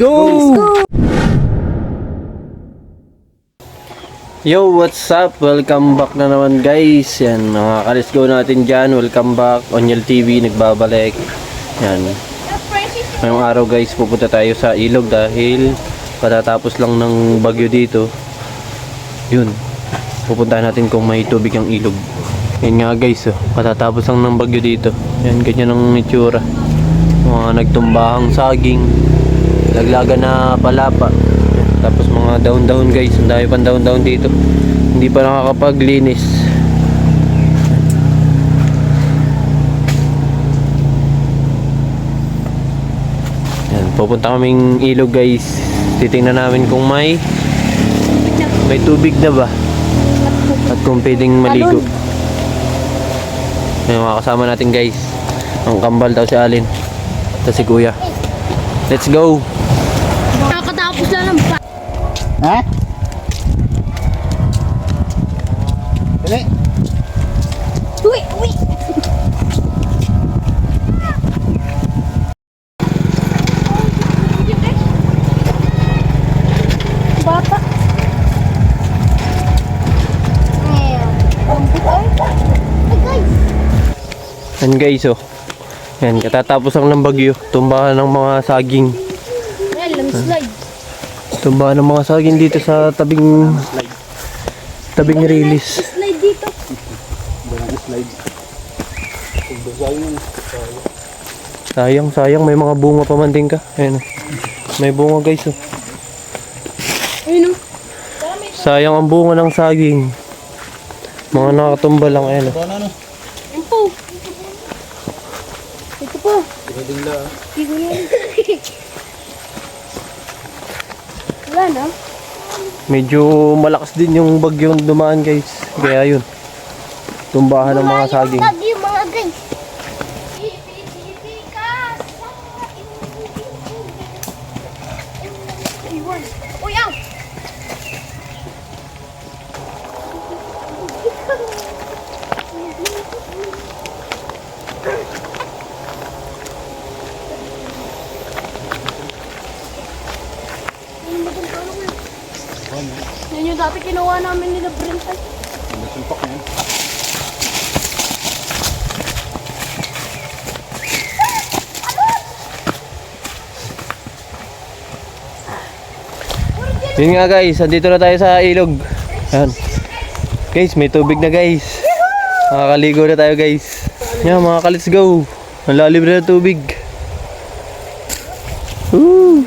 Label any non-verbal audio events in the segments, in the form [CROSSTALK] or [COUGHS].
Let's go! Yo, what's up? Welcome back na naman guys. Yan, mga ka-let's go natin dyan. Welcome back. Onyel TV, nagbabalik. Yan. Ngayong araw guys, pupunta tayo sa ilog dahil patatapos lang ng bagyo dito. Yun. Pupuntahan natin kung may tubig ang ilog. Yan nga guys, oh. patatapos lang ng bagyo dito. Yan, ganyan ang itsura. Mga nagtumbahang saging. Laglagan na palapa. Tapos mga daon-daon guys. Ang dami pang daon-daon dito. Hindi pa nakakapaglinis. Yan, pupunta kaming ilog guys. Titingnan namin kung may may tubig na ba at kung pwedeng maligo. Yung mga kasama natin guys. Ang kambal daw si Alin. Ito si Kuya. Let's go! Nakakatapos lang ng pa. Ha? Dali. Uy, uy. Bata. Ngayon. Lambot ay. Ay, guys. Yan guys oh. Yan, katatapos lang ng bagyo. Tumbahan ng mga saging. Ayan, landslide. Tumbahan ng mga saging dito sa tabing tabing release. Slide dito. Sayang, sayang. May mga bunga pa man din ka. Ayan oh. May bunga guys oh. Ayun o. Sayang ang bunga ng saging. Mga nakatumba lang. Ayan oh. Ayun po. Ito Hindi ko yan. Wala na. Medyo malakas din yung bagyong dumaan guys. Kaya yun. Tumbahan ng mga saging. Lagi mga guys. Iwan. Uy, ang! Yan kinuha namin nila Brintan. Yun nga guys, andito na tayo sa ilog. Yan. Guys, may tubig na guys. Makakaligo na tayo guys. Yan mga ka-let's go. Ang lalim na tubig. Woo!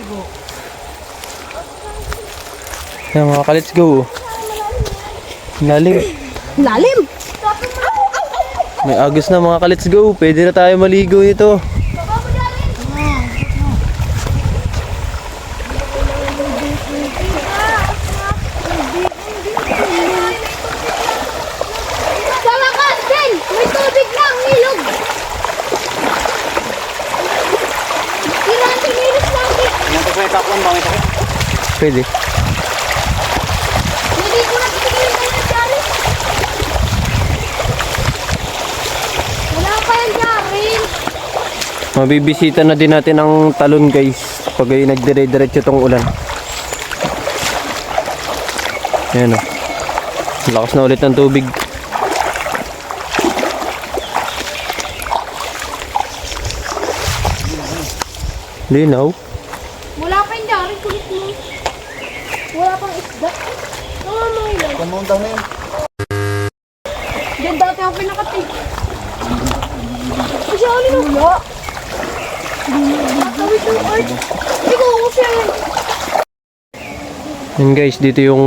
Yan mga ka-let's go. Lalim. Lalim! May agos na mga ka-let's go. Pwede na tayo maligo nito. Sa wakas din! May tubig na ang ilog! Kailangan tinilis lagi! Yan sa kapon ba ito? Pwede. Hindi ko na tigil na nangyari! Wala pa yan Jarin! Mabibisita na din natin ang talon guys. Pag ay nagdire-diretso tong ulan. Ayan o. Lakas na ulit ng tubig. Linaw. Wala pa yan Jarin, kulit mo. Wala pang isda. Mga ilan. Kamong daw na yun. Diyan dati ako pinakatig. Kasi ano na? Wala. Nakawit ng art. Hindi ko ako siya yan. Guys, dito yung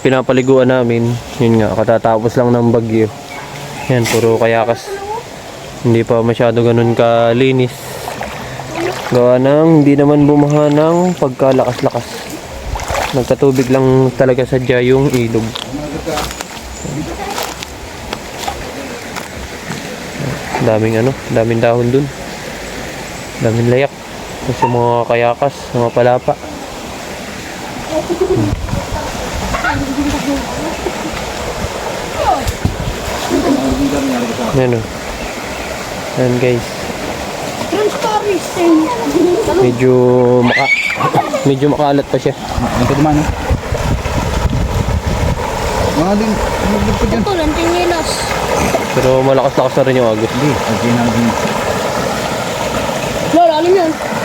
pinapaliguan namin. Yun nga, katatapos lang ng bagyo. Yan, puro kayakas. Hindi pa masyado ganun kalinis. Gawa ng hindi naman bumaha ng pagkalakas-lakas. Nagkatubig lang talaga sadya yung ilog. Daming ano, daming dahon dun. Daming layak. Kasi mga kayakas, mga palapa. Yan o. Yan guys. Medyo maka [COUGHS] medyo makalat pa siya. Ang kaduman, no? Mga din, ano po dyan? Ito lang, tinilas. Pero malakas-lakas na rin yung agos. Hindi, agin na agin. Wala, alam yan.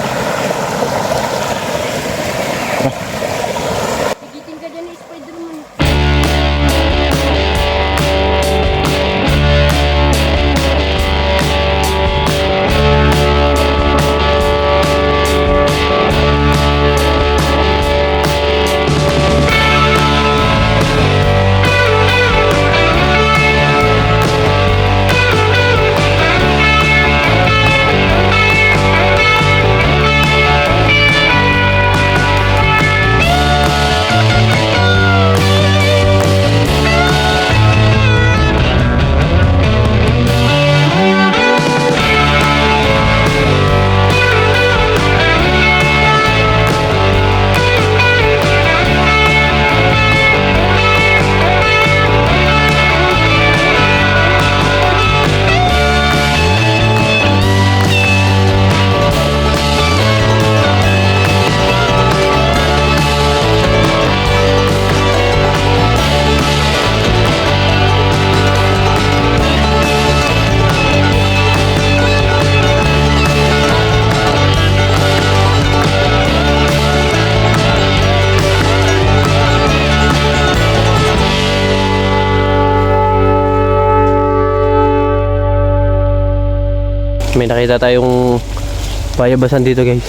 May nakita tayong payabasan dito guys.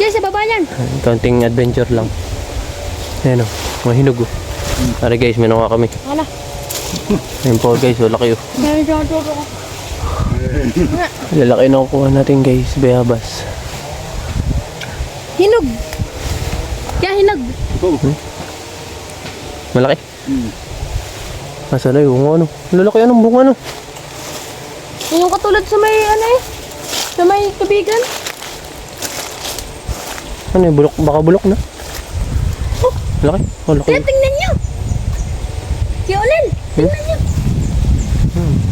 Yan, sa baba niyan. Counting adventure lang. Ayan o, mga hinog o. Tara guys, may nakuha kami. Wala. Ayan po guys, wala kayo. Meron dyan ang turo ko. Lalaki na kukuha natin guys, bayabas. Hinog. Yan, hinog. Malaki. Nasa na yung ano? Lalaki anong bunga ano? Yung katulad sa may, ano eh, sa may tubigan. Ano yung bulok? Baka bulok na. Oh, Laki. Oh, laki. Kaya tingnan nyo. Si Olen, tingnan nyo.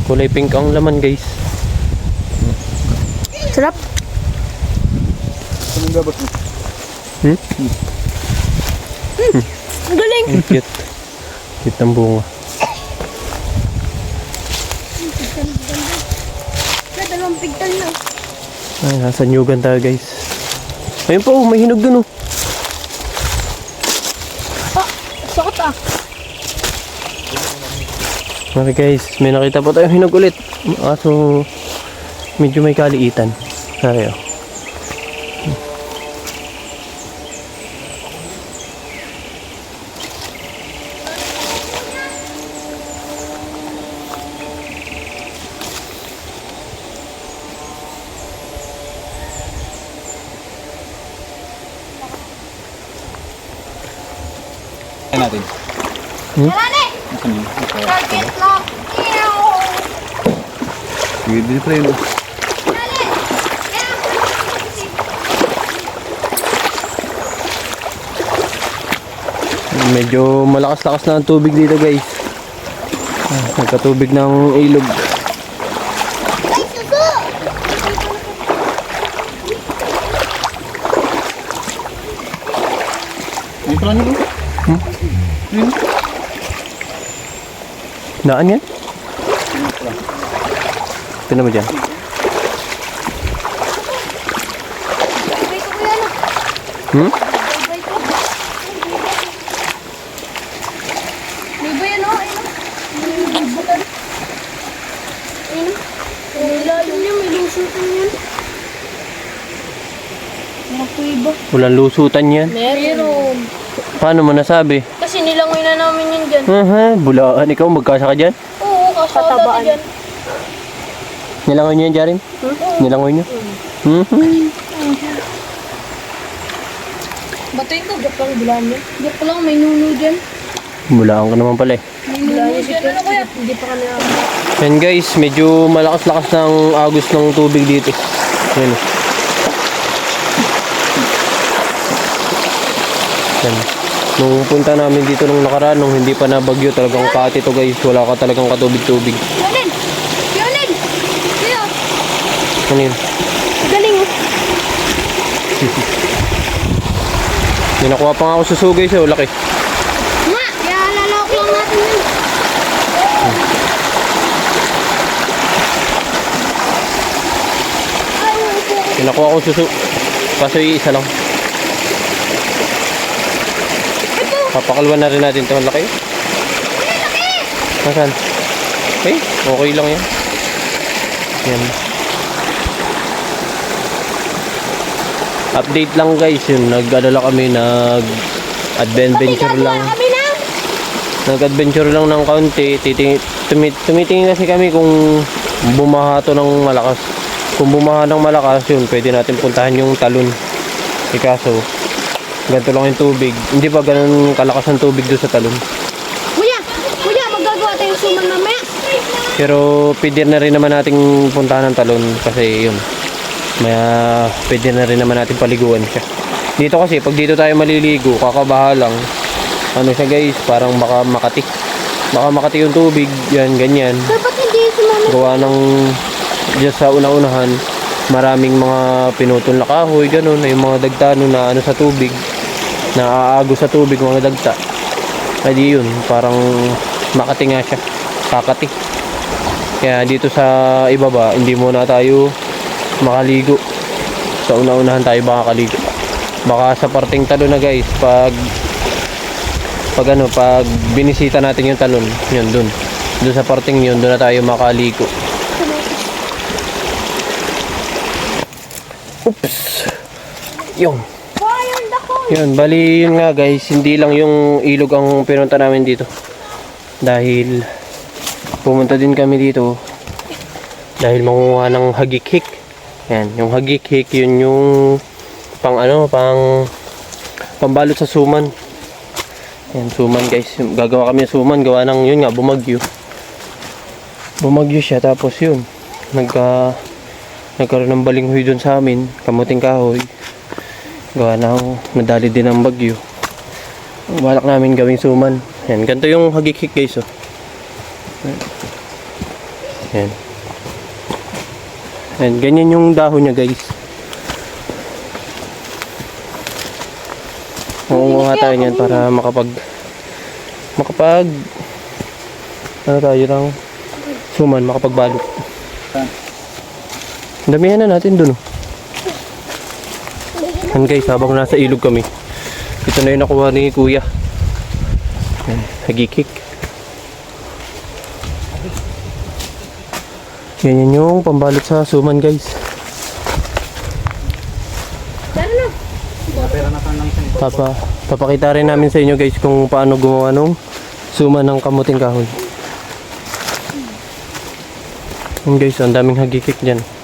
Kulay pink ang laman guys. Sarap. Anong gabas mo? Hmm? Ang galing. Ang cute. Cute ng bunga. Dalawang pigtal na. Ay, nasa nyugan tayo guys. Ayun po, may hinog dun oh. Ah, sakot ah. Okay guys, may nakita po tayong hinog ulit. Kaso, medyo may kaliitan. Tayo. Ayan natin. Marani! Nasaan yun? Target lock. Ew! Sige, din pa yun. Medyo malakas-lakas na ang tubig dito guys. Ah, Nagkatubig ng ilog. Ay! Ayun nyo. Ayun. Daan yan? Ito mo dyan. Hmm? Walang lusutan yan. Meron. Paano mo nasabi? Kasi nilangoy na namin yun dyan. Aha, bulaan. Ikaw, magkasa ka dyan? Oo, kasama dati dyan. Nilangoy niyo yan, Jarin? Nilangoy niyo? Hmm? Batuin ko, joke lang, bulaan yan. Joke lang, may nuno dyan. Bulaan ka naman pala eh. May nuno dyan, ano kaya? Hindi pa kami nakakita. Yan guys, medyo malakas-lakas ng agos ng tubig dito. Yan. Yan. Nung punta namin dito nung nakaraan, nung hindi pa nabagyo, talagang kati to guys. Wala ka talagang katubig-tubig. Yonin! Yonin! Kuya! Ano yun? Galing. [LAUGHS] May nakuha pa nga ako sa sugay siya, laki. Nga, kaya lalawak lang natin yun. May nakuha ko susu. Kaso isa lang. Papakalwan na rin natin ito, laki. Nasaan? Okay, okay lang yan. Yan. Update lang guys, yun. Nag-adala kami, nag-adventure lang. Nag-adventure lang ng kaunti. Titing, tumi, tumitingin kasi kami kung bumaha to ng malakas. Kung bumaha ng malakas, yun, pwede natin puntahan yung talon. E kaso, ganito lang yung tubig. Hindi pa ganun kalakas ang tubig doon sa talon. Kuya, kuya, magagawa tayong suman mamaya. Pero pwede na rin naman nating puntahan ng talon kasi yun. May ah, pwede na rin naman natin paliguan siya. Dito kasi pag dito tayo maliligo, kakabaha lang. Ano siya guys, parang baka makati. Baka makati yung tubig, yan, ganyan. Dapat hindi sumama. gawa ng dyan sa una-unahan maraming mga pinutol na kahoy ganun yung mga dagtano na ano sa tubig na aago sa tubig mga dagta ay di yun parang makati nga siya. Kakati. Kaya dito sa ibaba hindi muna tayo makaligo. Sa una-unahan tayo baka kaligo. Baka sa parting talon na guys pag pag ano pag binisita natin yung talon yun dun. Dun sa parting yun dun na tayo makaligo. Oops. Yung. Yun, bali yun nga guys, hindi lang yung ilog ang pinunta namin dito. Dahil pumunta din kami dito dahil manguha ng hagikik. Yan, yung hagikik yun yung pang ano, pang pambalot sa suman. Yan, suman guys. Gagawa kami ng suman, gawa ng yun nga, bumagyo. Bumagyo siya, tapos yun, nagka nagkaroon ng balinghoy doon sa amin, kamuting kahoy. Gawa na nadali din ang bagyo. Ang Balak namin gawing suman. Yan, ganito yung hagikik guys oh. Yan. Yan, ganyan yung dahon niya guys. Makunguha tayo niyan para makapag makapag ano tayo lang suman, makapagbalot. Damihan na natin dun. oh. Yan guys, habang nasa ilog kami. Ito na yung nakuha ni kuya. Yan, hagikik. Yan yun yung pambalot sa suman guys. Papa, papakita rin namin sa inyo guys kung paano gumawa nung suman ng kamuting kahoy. Yan guys, ang daming hagikik dyan.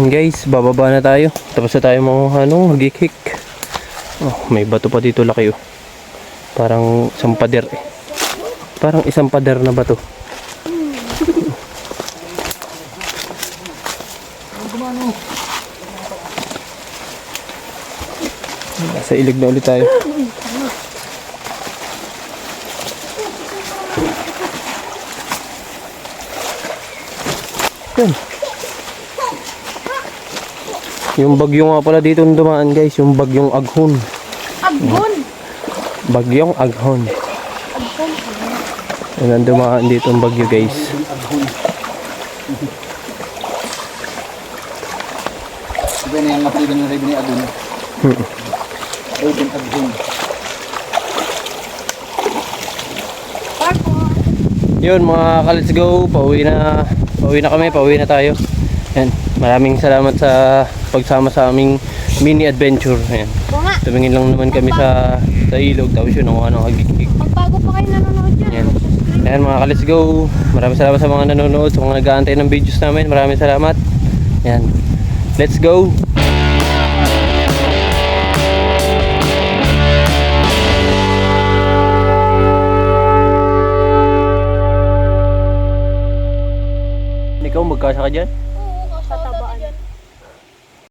Yan guys, bababa na tayo. Tapos na tayo mga ano, hagikik. Oh, may bato pa dito laki oh. Parang isang pader eh. Parang isang pader na bato. Nasa ilig na ulit tayo. Yun. Yung bagyo nga pala dito dumaan guys, yung bagyong aghon. Agon. Bagyong aghon. Yan ang dumaan dito ang bagyo guys. Iba na yung napalitan ng Raven ni Adun. Raven Adun. Parko. Yun mga ka-let's go, pauwi na, pauwi na kami, pauwi na tayo. Yan, maraming salamat sa pagsama sa aming mini adventure. Yan. Oo nga. Tumingin lang naman kami sa sa ilog, tapos yun, ang ano, hagikik. Magbago pa kayo nanonood dyan. Yan. Yan mga ka-let's go. Maraming salamat sa mga nanonood, sa mga nag-aantay ng videos namin. Maraming salamat. Yan. Let's go. Ikaw, magkasa ka dyan?